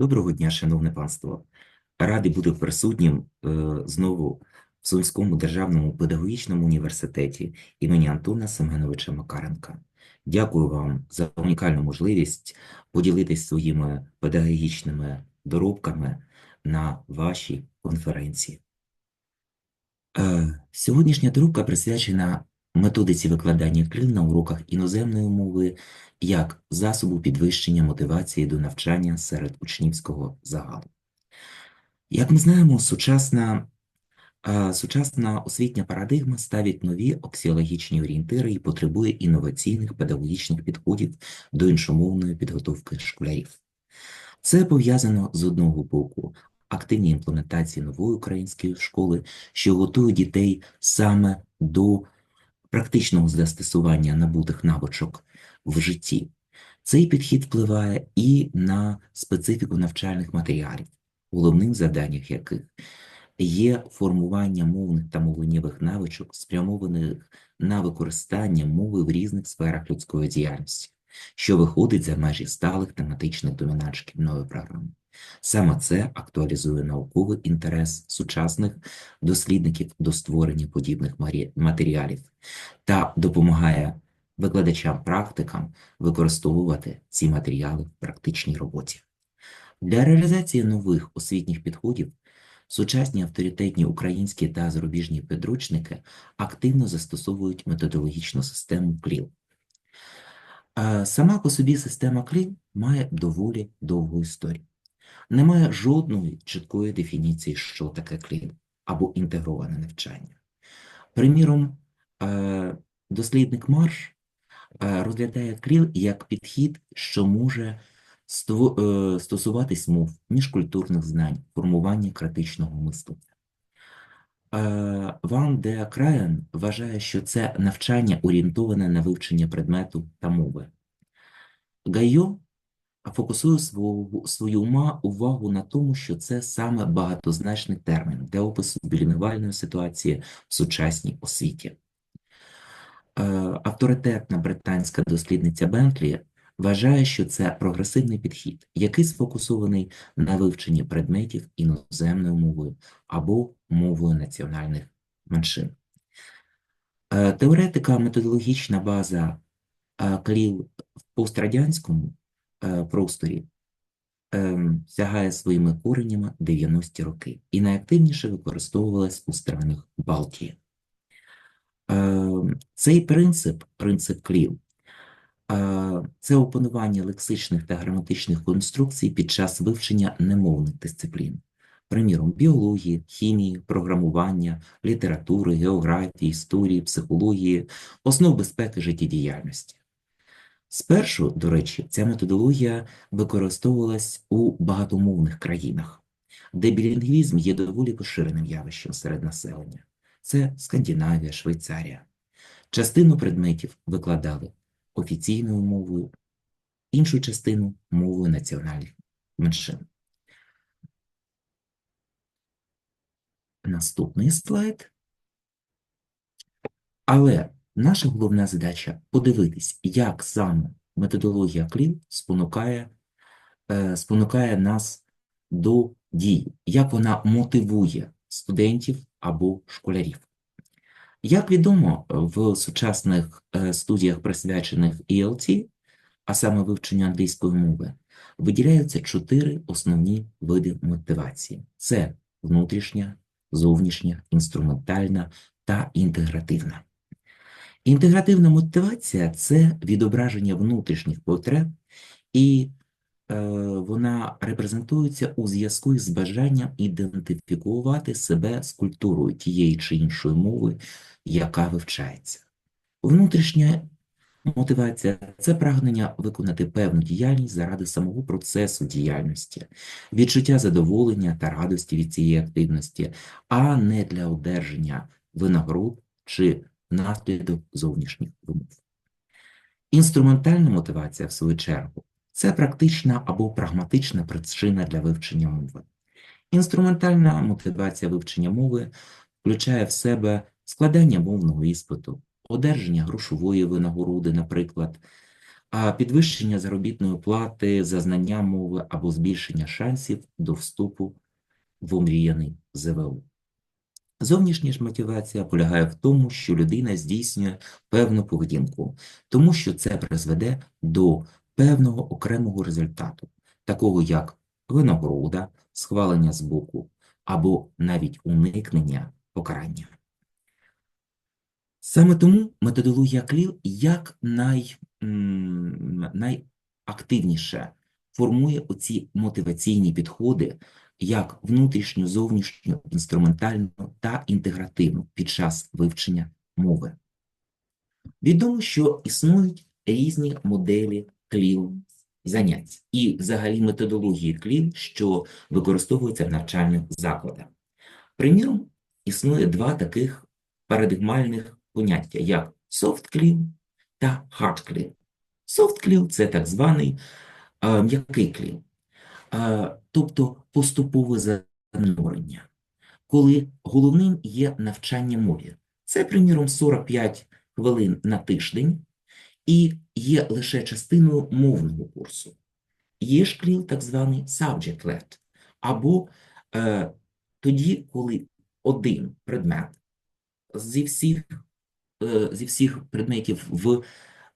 Доброго дня, шановне панство. Радий бути присутнім е, знову в Сумському державному педагогічному університеті імені Антона Семеновича Макаренка. Дякую вам за унікальну можливість поділитись своїми педагогічними доробками на вашій конференції. Е, Сьогоднішня доробка присвячена методиці викладання КРИЛ на уроках іноземної мови як засобу підвищення мотивації до навчання серед учнівського загалу. Як ми знаємо, сучасна, е, сучасна освітня парадигма ставить нові аксіологічні орієнтири і потребує інноваційних педагогічних підходів до іншомовної підготовки школярів. Це пов'язано з одного боку активній імплементації нової української школи, що готує дітей саме до практичного застосування набутих навичок в житті. Цей підхід впливає і на специфіку навчальних матеріалів, головним завданням яких є формування мовних та мовленнєвих навичок, спрямованих на використання мови в різних сферах людської діяльності, що виходить за межі сталих тематичних домінант шкільної програми. Саме це актуалізує науковий інтерес сучасних дослідників до створення подібних матеріалів та допомагає викладачам-практикам використовувати ці матеріали в практичній роботі. Для реалізації нових освітніх підходів сучасні авторитетні українські та зарубіжні підручники активно застосовують методологічну систему КЛІЛ. Е, Сама по собі система КЛІЛ має доволі довгу історію. Немає жодної чіткої дефініції, що таке КЛІЛ або інтегроване навчання. Приміром, е, дослідник Марш е, розглядає КЛІЛ як підхід, що може е, стосуватись мов, міжкультурних знань, формування критичного мислення. Ван де Краєн вважає, що це навчання орієнтоване на вивчення предмету та мови. Гайо фокусує свою, свою увагу на тому, що це саме багатозначний термін для опису білінгвальної ситуації в сучасній освіті. Е, Авторитетна британська дослідниця Бентлі вважає, що це прогресивний підхід, який сфокусований на вивченні предметів іноземною мовою або мовою національних меншин. Е, Теоретика методологічна база е, КЛІЛ в пострадянському просторі ем, сягає своїми коренями 90-ті роки і найактивніше використовувалась у странах Балтії. Ем, Цей принцип, принцип КЛІЛ, е, це опанування лексичних та граматичних конструкцій під час вивчення немовних дисциплін, приміром, біології, хімії, програмування, літератури, географії, історії, психології, основ безпеки життєдіяльності. Спершу, до речі, ця методологія використовувалась у багатомовних країнах, де білінгвізм є доволі поширеним явищем серед населення. Це Скандинавія, Швейцарія. Частину предметів викладали офіційною мовою, іншу частину мовою національних меншин. Наступний слайд. Але наша головна задача подивитись, як саме методологія КЛІН спонукає, е, спонукає нас до дій, як вона мотивує студентів або школярів. Як відомо, в сучасних е, студіях, присвячених ELT, а саме вивченню англійської мови, виділяються чотири основні види мотивації: це внутрішня, зовнішня, інструментальна та інтегративна. Інтегративна мотивація це відображення внутрішніх потреб, і е, вона репрезентується у зв'язку з бажанням ідентифікувати себе з культурою тієї чи іншої мови, яка вивчається. Внутрішня мотивація це прагнення виконати певну діяльність заради самого процесу діяльності, відчуття задоволення та радості від цієї активності, а не для одержання винагород чи внаслідок зовнішніх вимов. Інструментальна мотивація, в свою чергу, це практична або прагматична причина для вивчення мови. Інструментальна мотивація вивчення мови включає в себе складання мовного іспиту, одержання грошової винагороди, наприклад, а підвищення заробітної плати за знання мови або збільшення шансів до вступу в омріяний ЗВО. Зовнішня ж мотивація полягає в тому, що людина здійснює певну поведінку, тому що це призведе до певного окремого результату, такого як винагорода, схвалення з боку або навіть уникнення покарання. Саме тому методологія КЛІЛ як най, найактивніше формує оці мотиваційні підходи як внутрішню, зовнішню, інструментальну та інтегративну під час вивчення мови. Відомо, що існують різні моделі КЛІЛ занять і взагалі методології КЛІЛ, що використовуються в навчальних закладах. Приміром, існує два таких парадигмальних поняття, як soft CLIL та hard CLIL. Soft CLIL – це так званий е, м'який кліл, тобто поступове занурення, коли головним є навчання мові. Це, приміром, 45 хвилин на тиждень і є лише частиною мовного курсу. Є ж кліл так званий subject-led, або е, тоді, коли один предмет зі всіх, е, зі всіх предметів в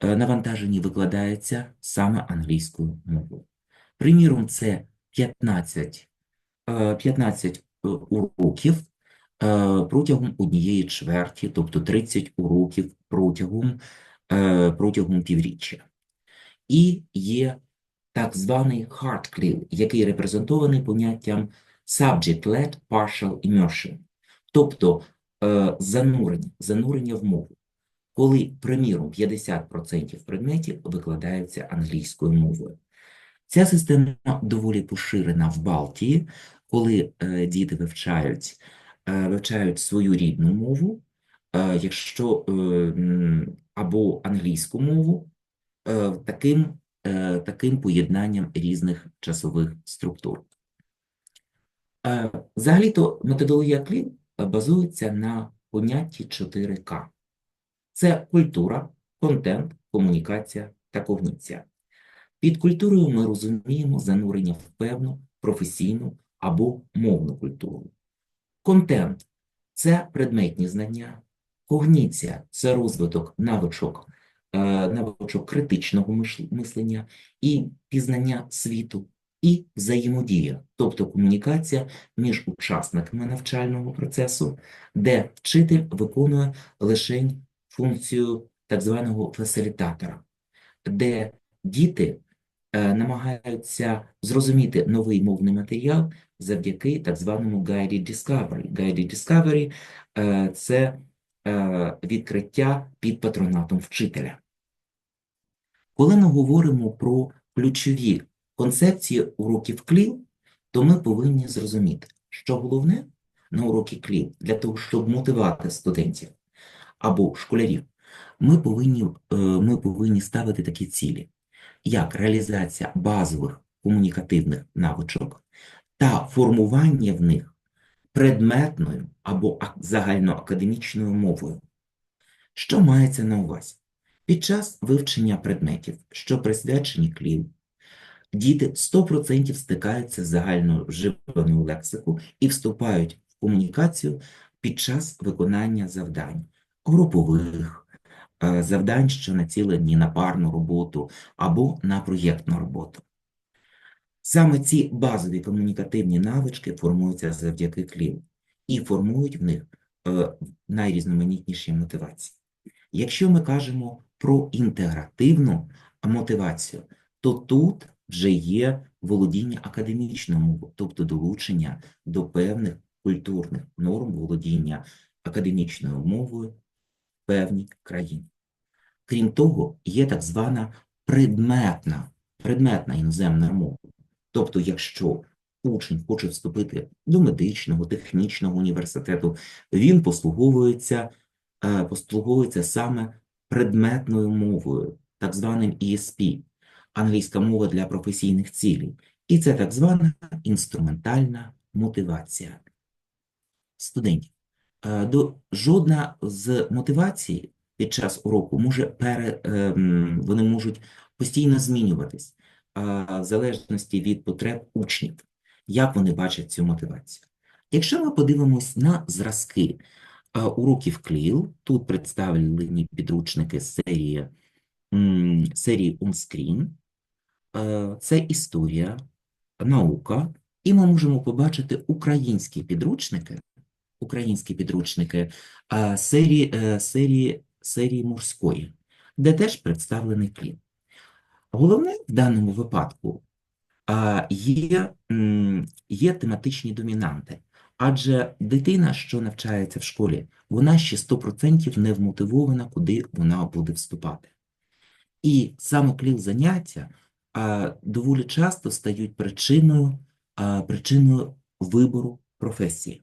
е, навантаженні викладається саме англійською мовою. Приміром, це 15, е, 15 е, уроків е, протягом однієї чверті, тобто 30 уроків протягом, е, протягом півріччя. І є так званий hard CLIL, який репрезентований поняттям subject-led partial immersion, тобто е, занурення, занурення в мову, коли, приміром, 50% предметів викладаються англійською мовою. Ця система доволі поширена в Балтії, коли е, діти вивчають, е, вивчають свою рідну мову, е, якщо або англійську мову, таким, таким поєднанням різних часових структур. Взагалі-то методологія КЛІН базується на понятті 4К. Це культура, контент, комунікація та когніція. Під культурою ми розуміємо занурення в певну професійну або мовну культуру. Контент це предметні знання, когніція це розвиток навичок, е, навичок критичного мислення і пізнання світу, і взаємодія, тобто комунікація між учасниками навчального процесу, де вчитель виконує лише функцію так званого фасилітатора, де діти намагаються зрозуміти новий мовний матеріал завдяки так званому guided discovery. Guided discovery е, – це е, відкриття під патронатом вчителя. Коли ми говоримо про ключові концепції уроків КЛІЛ, то ми повинні зрозуміти, що головне на уроки КЛІЛ для того, щоб мотивувати студентів або школярів, ми повинні, е, ми повинні ставити такі цілі, як реалізація базових комунікативних навичок та формування в них предметною або загальноакадемічною мовою. Що мається на увазі? Під час вивчення предметів, що присвячені КЛІЛ, діти 100% стикаються з загально вживаною лексикою і вступають в комунікацію під час виконання завдань, групових, завдань, що націлені на парну роботу або на проєктну роботу. Саме ці базові комунікативні навички формуються завдяки КЛІЛ і формують в них е, найрізноманітніші мотивації. Якщо ми кажемо про інтегративну мотивацію, то тут вже є володіння академічною мовою, тобто долучення до певних культурних норм володіння академічною мовою певній країні. Крім того, є так звана предметна, предметна іноземна мова. Тобто, якщо учень хоче вступити до медичного, технічного університету, він послуговується, е, послуговується саме предметною мовою, так званим ESP, англійська мова для професійних цілей. І це так звана інструментальна мотивація студентів. Е, До, жодна з мотивацій під час уроку може пере, ем, вони можуть постійно змінюватись в залежності від потреб учнів, як вони бачать цю мотивацію. Якщо ми подивимось на зразки уроків КЛІЛ, тут представлені підручники серії, серії Е, це історія, наука, і ми можемо побачити українські підручники, українські підручники е, серії, серії, серії морської, де теж представлений клін. Головне в даному випадку є, є тематичні домінанти, адже дитина, що навчається в школі, вона ще 100% не вмотивована, куди вона буде вступати. І саме кліл заняття доволі часто стають причиною, причиною вибору професії.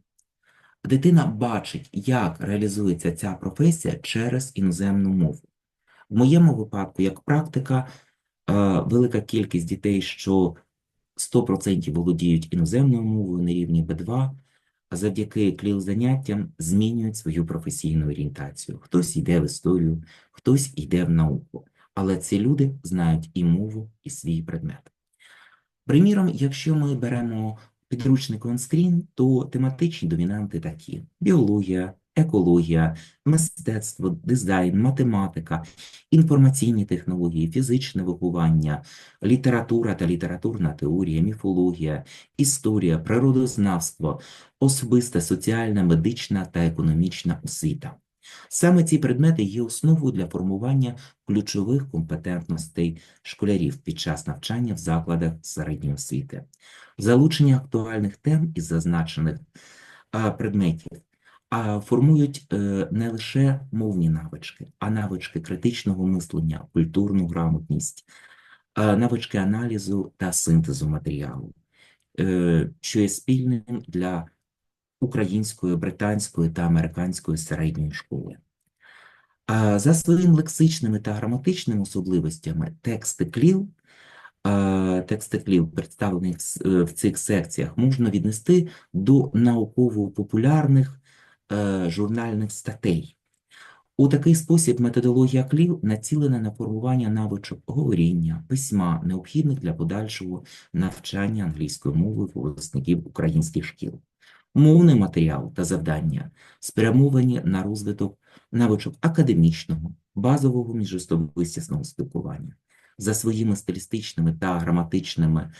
Дитина бачить, як реалізується ця професія через іноземну мову. В моєму випадку, як практика, велика кількість дітей, що 100% володіють іноземною мовою на рівні B2, а завдяки кліл заняттям змінюють свою професійну орієнтацію. Хтось йде в історію, хтось йде в науку але ці люди знають і мову, і свій предмет. Приміром, якщо ми беремо підручник OnScreen, то тематичні домінанти такі: біологія, екологія, мистецтво, дизайн, математика, інформаційні технології, фізичне виховання, література та літературна теорія, міфологія, історія, природознавство, особиста, соціальна, медична та економічна освіта. Саме ці предмети є основою для формування ключових компетентностей школярів під час навчання в закладах середньої освіти. Залучення актуальних тем із зазначених предметів а, формують е, не лише мовні навички, а навички критичного мислення, культурну грамотність, навички аналізу та синтезу матеріалу, е, що є спільним для української, британської та американської середньої школи. За своїми лексичними та граматичними особливостями тексти кліл, тексти кліл, представлені в цих секціях, можна віднести до науково-популярних е, журнальних статей. У такий спосіб методологія кліл націлена на формування навичок говоріння, письма, необхідних для подальшого навчання англійської мови випускників українських шкіл. Мовний матеріал та завдання спрямовані на розвиток навичок академічного, базового міжособистісного спілкування. За своїми стилістичними та граматичними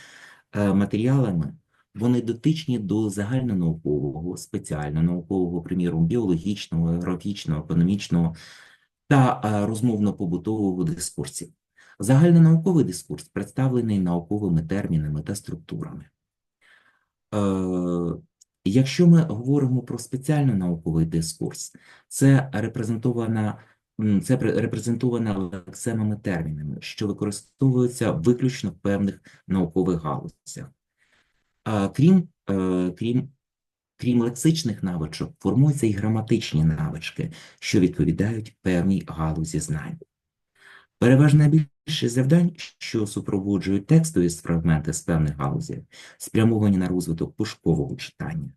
е, матеріалами вони дотичні до загальнонаукового, спеціально-наукового, приміром, біологічного, географічного, економічного та е, розмовно-побутового дискурсів. Загальнонауковий дискурс представлений науковими термінами та структурами. Якщо ми говоримо про спеціально науковий дискурс, це репрезентована це репрезентована лексемами термінами, що використовуються виключно в певних наукових галузях. Крім, е, крім, крім лексичних навичок, формуються і граматичні навички, що відповідають певній галузі знань. Переважна більшість завдань, що супроводжують текстові фрагменти з певних галузів, спрямовані на розвиток пошукового читання.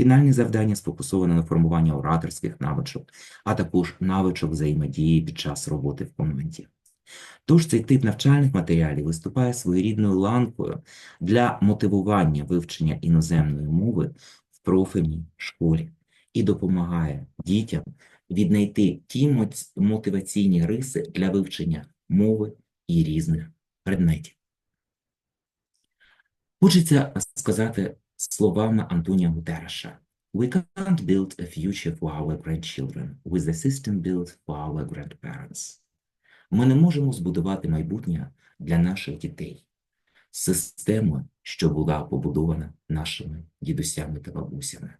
Фінальні завдання сфокусовані на формуванні ораторських навичок, а також навичок взаємодії під час роботи в команді. Тож цей тип навчальних матеріалів виступає своєрідною ланкою для мотивування вивчення іноземної мови в профільній школі і допомагає дітям віднайти ті мотиваційні риси для вивчення мови і різних предметів. Хочеться сказати словами Антоніа Гутереша. We can't build a future for our grandchildren with the system built for our grandparents. Ми не можемо збудувати майбутнє для наших дітей системою, що була побудована нашими дідусями та бабусями.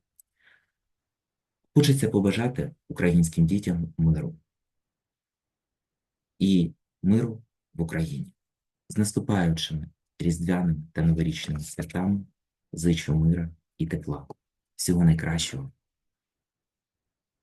Хочеться побажати українським дітям миру і миру в Україні з наступаючими різдвяними та новорічними святами. Зичу мира і тепла. Всього найкращого.